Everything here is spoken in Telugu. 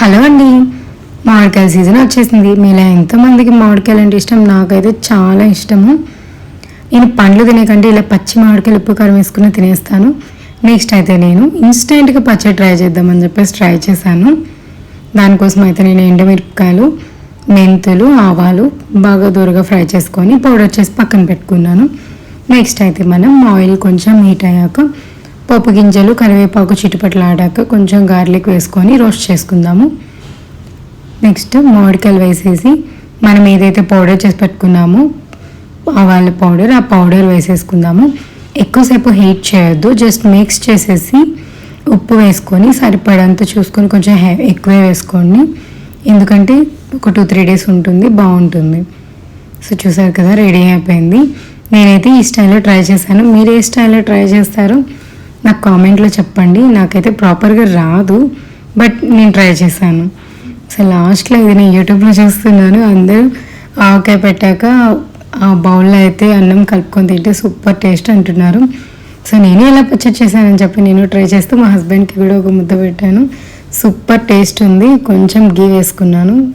హలో అండి. మామిడికాయల సీజన్ వచ్చేసింది. మీలో ఎంతమందికి మామిడికాయలు అంటే ఇష్టం? నాకైతే చాలా ఇష్టము. నేను పండ్లు తినేకంటే ఇలా పచ్చి మామిడికాయలు ఉప్పు కారం వేసుకుని తినేస్తాను. నెక్స్ట్ అయితే నేను ఇన్స్టెంట్గా పచ్చడి ట్రై చేద్దామని చెప్పేసి ట్రై చేశాను. దానికోసం అయితే నేను ఎండుమిరపకాయలు మెంతులు ఆవాలు బాగా దూరగా ఫ్రై చేసుకొని పౌడర్ చేసి పక్కన పెట్టుకున్నాను. నెక్స్ట్ అయితే మనం ఆయిల్ కొంచెం హీట్ అయ్యాక పోపు గింజలు కరివేపాకు చిటుపట్లు ఆడాక కొంచెం గార్లిక్ వేసుకొని రోస్ట్ చేసుకుందాము. నెక్స్ట్ మామిడికాయలు వేసేసి మనం ఏదైతే పౌడర్ చేసి పెట్టుకున్నామో ఆవాల పౌడర్ ఆ పౌడర్ వేసేసుకుందాము. ఎక్కువసేపు హీట్ చేయొద్దు జస్ట్ మిక్స్ చేసేసి ఉప్పు వేసుకొని సరిపడంత చూసుకొని కొంచెం హె ఎక్కువే వేసుకోండి. ఎందుకంటే ఒక టూ త్రీ డేస్ ఉంటుంది బాగుంటుంది. సో చూసారు కదా రెడీ అయిపోయింది. నేనైతే ఈ స్టైల్లో ట్రై చేశాను. మీరు ఏ స్టైల్లో ట్రై చేస్తారో? నాకు కామెంట్లో చెప్పండి. నాకైతే ప్రాపర్గా రాదు. బట్ నేను ట్రై చేశాను. సో లాస్ట్లో ఇది నేను యూట్యూబ్లో చూస్తున్నాను. అందరూ ఆవకాయ పెట్టాక ఆ బౌల్లో అయితే అన్నం కలుపుకొని తింటే సూపర్ టేస్ట్ అంటున్నారు. సో నేను ఎలా పచ్చడి చేశానని చెప్పి నేను ట్రై చేస్తూ మా హస్బెండ్కి కూడా ఒక ముద్ద పెట్టాను. సూపర్ టేస్ట్ ఉంది. కొంచెం గీ వేసుకున్నాను.